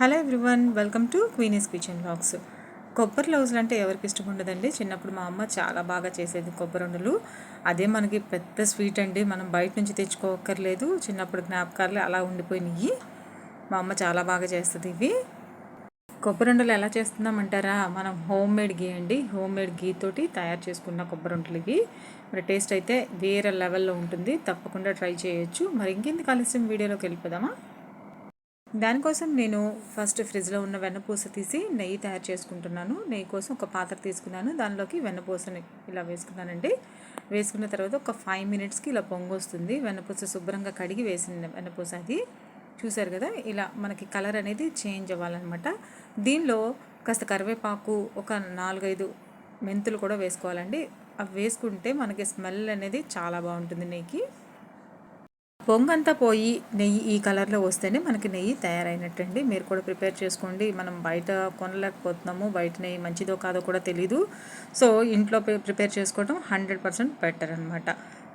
Hello everyone welcome to Queenie's kitchen box కొబ్బరి లౌజులు అంటే ఎవరికి ఇష్టం ఉండదండి? చిన్నప్పుడు మా అమ్మ చాలా బాగా చేసేది కొబ్బరి ఉండలు. అదే మనకి పెద్ద స్వీట్ అండి. మనం బయట నుంచి తెచ్చుకోకర్లేదు చిన్నప్పుడు జ్ఞాపకాలు అలా ఉండిపోయినాయి. మా అమ్మ చాలా బాగా చేస్తుంది ఇవి. కొబ్బరి ఉండలు ఎలా చేస్తున్నామంటారా మనం హోమ్ మేడ్ గీ అండి. హోమ్ మేడ్ గీ తోటి తయారు చేసుకున్న కొబ్బరి ఉండలు ఇవి. మరి టేస్ట్ అయితే వేరే లెవెల్లో ఉంటుంది. తప్పకుండా ట్రై చేయొచ్చు. మరి ఇంకెందుకు ఆలస్యం? వీడియోలోకి వెళ్ళిపోదామా? దానికోసం నేను ఫస్ట్ ఫ్రిడ్జ్లో ఉన్న వెన్నపూస తీసి నెయ్యి తయారు చేసుకుంటున్నాను. నెయ్యి కోసం ఒక పాత్ర తీసుకున్నాను. దానిలోకి వెన్నపూసని ఇలా వేసుకున్నానండి. వేసుకున్న తర్వాత ఒక ఫైవ్ మినిట్స్కి ఇలా పొంగు వస్తుంది. వెన్నపూస శుభ్రంగా కడిగి వేసిన వెన్నపూస అది. చూసారు కదా? ఇలా మనకి కలర్ అనేది చేంజ్ అవ్వాలన్నమాట. దీనిలో కాస్త కరివేపాకు ఒక నాలుగైదు మెంతులు కూడా వేసుకోవాలండి. అవి వేసుకుంటే మనకి స్మెల్ అనేది చాలా బాగుంటుంది నెయ్యికి. పొంగంతా పోయి నెయ్యి ఈ కలర్లో వస్తేనే మనకి నెయ్యి తయారైనట్టండి. మీరు కూడా ప్రిపేర్ చేసుకోండి. మనం బయట కొనలేకపోతున్నాము. బయట నెయ్యి మంచిదో కాదో కూడా తెలీదు. సో ఇంట్లో ప్రిపేర్ చేసుకోవడం హండ్రెడ్ పర్సెంట్ బెటర్ అనమాట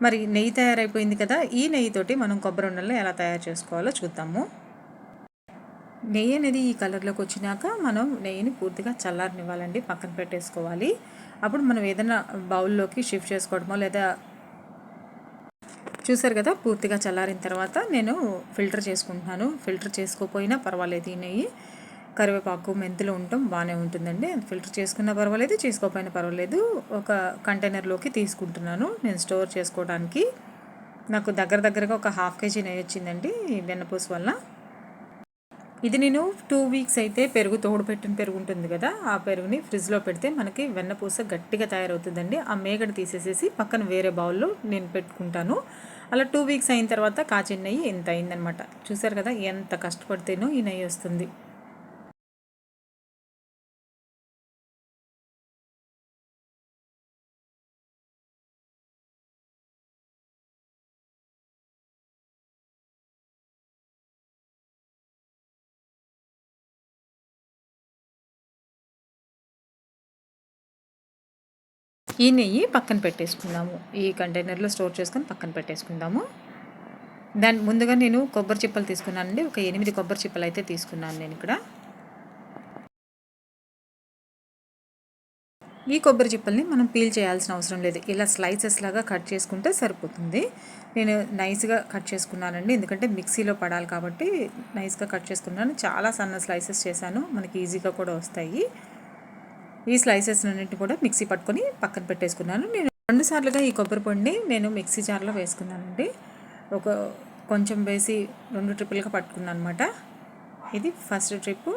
మరి నెయ్యి తయారైపోయింది కదా ఈ నెయ్యితోటి మనం కొబ్బరి ఉండలను ఎలా తయారు చేసుకోవాలో చూద్దాము. నెయ్యి అనేది ఈ కలర్లోకి వచ్చినాక మనం నెయ్యిని పూర్తిగా చల్లారనివ్వాలండి. పక్కన పెట్టేసుకోవాలి. అప్పుడు మనం ఏదైనా బౌల్లోకి షిఫ్ట్ చేసుకోవడమో లేదా చూసారు కదా పూర్తిగా చల్లారిన తర్వాత నేను ఫిల్టర్ చేసుకుంటున్నాను. ఫిల్టర్ చేసుకోకపోయినా పర్వాలేదు ఈ నెయ్యి. కరివేపాకు మెంతులు ఉండటం బాగానే ఉంటుందండి. ఫిల్టర్ చేసుకున్నా పర్వాలేదు చేసుకోకపోయినా పర్వాలేదు. ఒక కంటైనర్లోకి తీసుకుంటున్నాను నేను స్టోర్ చేసుకోవడానికి. నాకు దగ్గర దగ్గరగా ఒక హాఫ్ కేజీ నెయ్యి వచ్చిందండి వెన్నపూస వల్ల. ఇది నేను టూ వీక్స్ అయితే పెరుగు తోడు పెట్టిన పెరుగు ఉంటుంది కదా ఆ పెరుగుని ఫ్రిడ్జ్లో పెడితే మనకి వెన్నపూస గట్టిగా తయారవుతుందండి. ఆ మేగడ తీసేసేసి పక్కన వేరే బౌల్లో నేను పెట్టుకుంటాను. అలా టూ వీక్స్ అయిన తర్వాత కాచిన నెయ్యి ఎంత అయిందనమాట. చూసారు కదా ఎంత కష్టపడితేనో ఈ నెయ్యి వస్తుంది. ఈ నెయ్యి పక్కన పెట్టేసుకుందాము. ఈ కంటైనర్లో స్టోర్ చేసుకొని పక్కన పెట్టేసుకుందాము. దాని ముందుగా నేను కొబ్బరి చిప్పలు తీసుకున్నానండి. ఒక ఎనిమిది కొబ్బరి చిప్పలు అయితే తీసుకున్నాను నేను ఇక్కడ. ఈ కొబ్బరి చిప్పల్ని మనం పీల్ చేయాల్సిన అవసరం లేదు. ఇలా స్లైసెస్ లాగా కట్ చేసుకుంటే సరిపోతుంది. నేను నైస్గా కట్ చేసుకున్నానండి. ఎందుకంటే మిక్సీలో పడాలి కాబట్టి నైస్గా కట్ చేసుకున్నాను. చాలా సన్న స్లైసెస్ చేశాను. మనకి ఈజీగా కూడా వస్తాయి. ఈ స్లైసెస్ అన్నింటినీ కూడా మిక్సీ పట్టుకొని పక్కన పెట్టేసుకున్నాను. నేను రెండు సార్లుగా ఈ కొబ్బరి పొడిని నేను మిక్సీ జార్లో వేసుకున్నానండి. ఒక కొంచెం వేసి రెండు ట్రిప్పులుగా పట్టుకున్నాను అనమాట ఇది ఫస్ట్ ట్రిప్పు.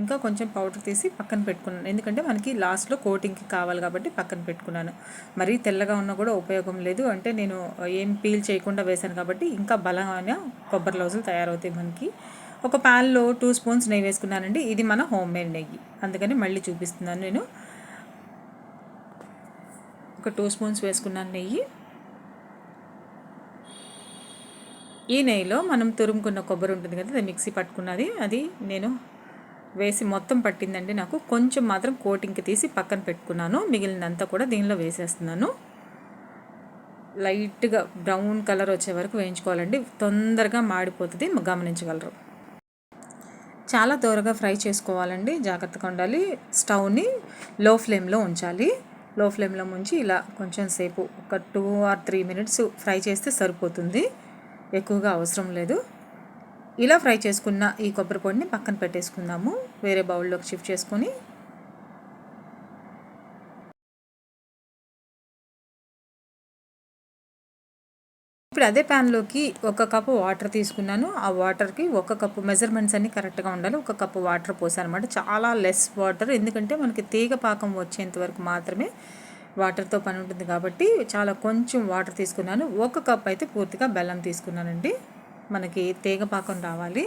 ఇంకా కొంచెం పౌడర్ తీసి పక్కన పెట్టుకున్నాను. ఎందుకంటే మనకి లాస్ట్లో కోటింగ్కి కావాలి కాబట్టి పక్కన పెట్టుకున్నాను. మరీ తెల్లగా ఉన్నా కూడా ఉపయోగం లేదు. అంటే నేను ఏం పీల్ చేయకుండా వేశాను కాబట్టి ఇంకా బలమైన కొబ్బరి లౌజులు తయారవుతాయి మనకి. ఒక ప్యాన్లో టూ స్పూన్స్ నెయ్యి వేసుకున్నానండి. ఇది మన హోమ్ మేడ్ నెయ్యి. అందుకని మళ్ళీ చూపిస్తున్నాను నేను. ఒక టూ స్పూన్స్ వేసుకున్నాను నెయ్యి. ఈ నెయ్యిలో మనం తురుముకున్న కొబ్బరి ఉంటుంది కదా అది మిక్సీ పట్టుకున్నది. అది నేను వేసి మొత్తం పట్టిందండి నాకు. కొంచెం మాత్రం కోటింగ్కి తీసి పక్కన పెట్టుకున్నాను. మిగిలినంతా కూడా దీనిలో వేసేస్తున్నాను. లైట్గా బ్రౌన్ కలర్ వచ్చే వరకు వేయించుకోవాలండి. తొందరగా మాడిపోతుంది గమనించగలరు. చాలా త్వరగా ఫ్రై చేసుకోవాలండి. జాగ్రత్తగా ఉండాలి. స్టవ్ని లో ఫ్లేమ్లో ఉంచాలి. లో ఫ్లేమ్లో ఉంచి ఇలా కొంచెం సేపు ఒక two or three minutes fry చేస్తే సరిపోతుంది. ఎక్కువగా అవసరం లేదు. ఇలా ఫ్రై చేసుకున్న ఈ కొబ్బరి పొడిని పక్కన పెట్టేసుకుందాము. వేరే బౌల్లోకి షిఫ్ట్ చేసుకొని ఇప్పుడు అదే ప్యాన్లోకి ఒక కప్పు వాటర్ తీసుకున్నాను. ఆ వాటర్కి ఒక కప్పు మెజర్మెంట్స్ అన్నీ కరెక్ట్గా ఉండాలి. ఒక కప్పు వాటర్ పోసాను అనమాట చాలా లెస్ వాటర్ ఎందుకంటే మనకి తీగ పాకం వచ్చేంత వరకు మాత్రమే వాటర్తో పని ఉంటుంది కాబట్టి చాలా కొంచెం వాటర్ తీసుకున్నాను. ఒక కప్ అయితే పూర్తిగా బెల్లం తీసుకున్నానండి. మనకి తీగ పాకం రావాలి.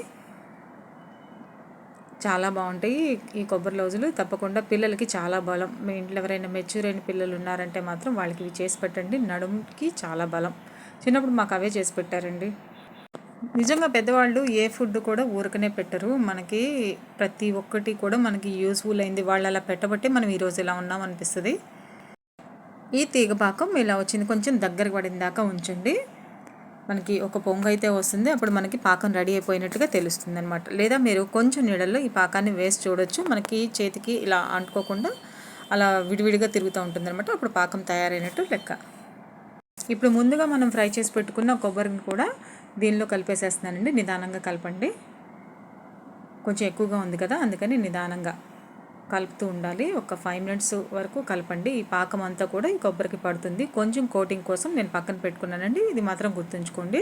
చాలా బాగుంటాయి ఈ కొబ్బరి లౌజులు. తప్పకుండా పిల్లలకి చాలా బలం. మీ ఇంట్లో ఎవరైనా మెచ్యూర్ అయిన పిల్లలు ఉన్నారంటే మాత్రం వాళ్ళకి ఇవి చేసి పెట్టండి. నడుముకి చాలా బలం. చిన్నప్పుడు మాకు అవే చేసి పెట్టారండి. నిజంగా పెద్దవాళ్ళు ఏ ఫుడ్ కూడా ఊరకనే పెట్టరు. మనకి ప్రతి ఒక్కటి కూడా మనకి యూస్ఫుల్ అయింది. వాళ్ళు అలా పెట్టబట్టి మనం ఈరోజు ఇలా ఉన్నాం అనిపిస్తుంది. ఈ తీగ పాకం ఇలా వచ్చింది. కొంచెం దగ్గర పడిన దాకా ఉంచండి. మనకి ఒక పొంగు అయితే వస్తుంది. అప్పుడు మనకి పాకం రెడీ అయిపోయినట్టుగా తెలుస్తుంది అనమాట లేదా మీరు కొంచెం నీడల్లో ఈ పాకాన్ని వేసి చూడొచ్చు. మనకి చేతికి ఇలా అంటుకోకుండా అలా విడివిడిగా తిరుగుతూ ఉంటుంది అనమాట అప్పుడు పాకం తయారైనట్టు లెక్క. ఇప్పుడు ముందుగా మనం ఫ్రై చేసి పెట్టుకున్న కొబ్బరిని కూడా దీనిలో కలిపేసేస్తున్నానండి. నిదానంగా కలపండి. కొంచెం ఎక్కువగా ఉంది కదా అందుకని నిదానంగా కలుపుతూ ఉండాలి. ఒక ఫైవ్ మినిట్స్ వరకు కలపండి. ఈ పాకం అంతా కూడా ఈ కొబ్బరికి పడుతుంది. కొంచెం కోటింగ్ కోసం నేను పక్కన పెట్టుకున్నానండి. ఇది మాత్రం గుర్తుంచుకోండి.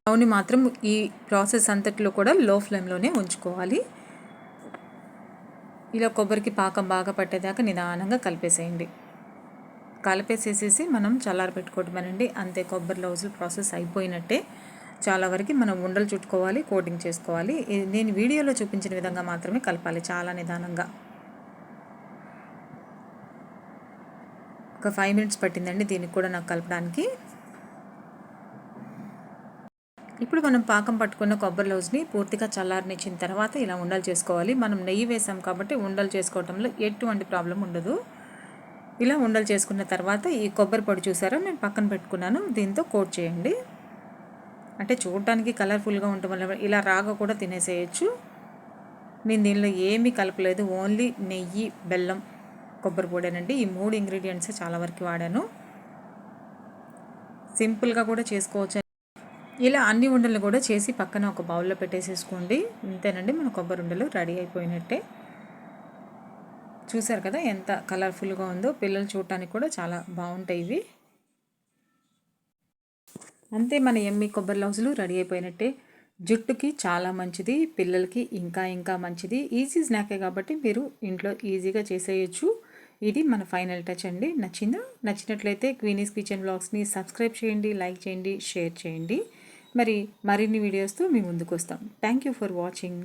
స్టవ్ని మాత్రం ఈ ప్రాసెస్ అంతట్లో కూడా లో ఫ్లేమ్లోనే ఉంచుకోవాలి. ఇలా కొబ్బరికి పాకం బాగా పట్టేదాకా నిదానంగా కలిపేసేయండి. కలిపేసేసేసి మనం చల్లారి పెట్టుకోవటమేనండి అంతే కొబ్బరి లౌజులు ప్రాసెస్ అయిపోయినట్టే చాలా వరకు మనం ఉండలు చుట్టుకోవాలి కోటింగ్ చేసుకోవాలి. నేను వీడియోలో చూపించిన విధంగా మాత్రమే కలపాలి చాలా నిదానంగా. ఒక ఫైవ్ మినిట్స్ పట్టిందండి దీనికి కూడా నాకు కలపడానికి. ఇప్పుడు మనం పాకం పట్టుకున్న కొబ్బరి లౌజ్ని పూర్తిగా చల్లారనిచ్చిన తర్వాత ఇలా ఉండలు చేసుకోవాలి. మనం నెయ్యి వేసాం కాబట్టి ఉండలు చేసుకోవటంలో ఎటువంటి ప్రాబ్లం ఉండదు. ఇలా ఉండలు చేసుకున్న తర్వాత ఈ కొబ్బరి పొడి చూసారో? నేను పక్కన పెట్టుకున్నాను. దీంతో కోట్ చేయండి. అంటే చూడటానికి కలర్ఫుల్గా ఉండటం వల్ల ఇలా రాగా కూడా తినేసేయచ్చు. నేను దీనిలో ఏమీ కలపలేదు. ఓన్లీ నెయ్యి బెల్లం కొబ్బరి పొడేనండి ఈ మూడు ఇంగ్రీడియంట్స్ చాలా వరకు వాడాను. సింపుల్గా కూడా చేసుకోవచ్చు. ఇలా అన్ని ఉండలు కూడా చేసి పక్కన ఒక బౌల్లో పెట్టేసేసుకోండి. ఇంతేనండి. మన కొబ్బరి ఉండలు రెడీ అయిపోయినట్టే. చూసారు కదా ఎంత కలర్ఫుల్గా ఉందో పిల్లలు చూడటానికి కూడా చాలా బాగుంటాయి ఇవి. అంతే మన ఎమ్మి కొబ్బరి లౌజులు రెడీ అయిపోయినట్టే. జుట్టుకి చాలా మంచిది పిల్లలకి ఇంకా ఇంకా మంచిది. ఈజీ స్నాకే కాబట్టి మీరు ఇంట్లో ఈజీగా చేసేయచ్చు. ఇది మన ఫైనల్ టచ్ అండి. నచ్చిందా? నచ్చినట్లయితే క్వీనీస్ కిచెన్ బ్లాగ్స్ని సబ్స్క్రైబ్ చేయండి లైక్ చేయండి షేర్ చేయండి. మరి మరిన్ని వీడియోస్తో మీ ముందుకు వస్తాం. Thank you for watching.